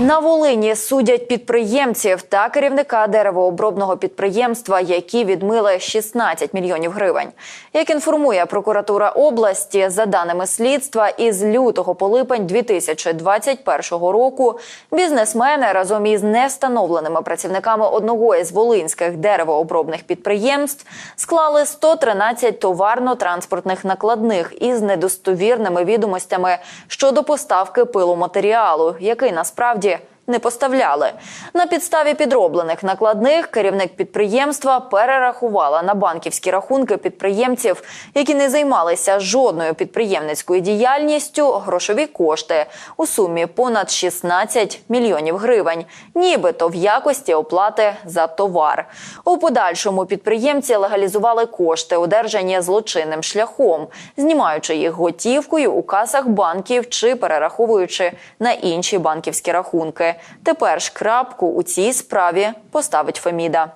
На Волині судять підприємців та керівника деревообробного підприємства, які відмили 16 мільйонів гривень. Як інформує прокуратура області, за даними слідства, із лютого по липень 2021 року бізнесмени разом із невстановленими працівниками одного із волинських деревообробних підприємств склали 113 товарно-транспортних накладних із недостовірними відомостями щодо поставки пиломатеріалу, який насправді не поставляли. На підставі підроблених накладних керівник підприємства перерахувала на банківські рахунки підприємців, які не займалися жодною підприємницькою діяльністю, грошові кошти у сумі понад 16 мільйонів гривень, нібито в якості оплати за товар. У подальшому підприємці легалізували кошти, одержані злочинним шляхом, знімаючи їх готівкою у касах банків чи перераховуючи на інші банківські рахунки. Тепер ж крапку у цій справі поставить Феміда.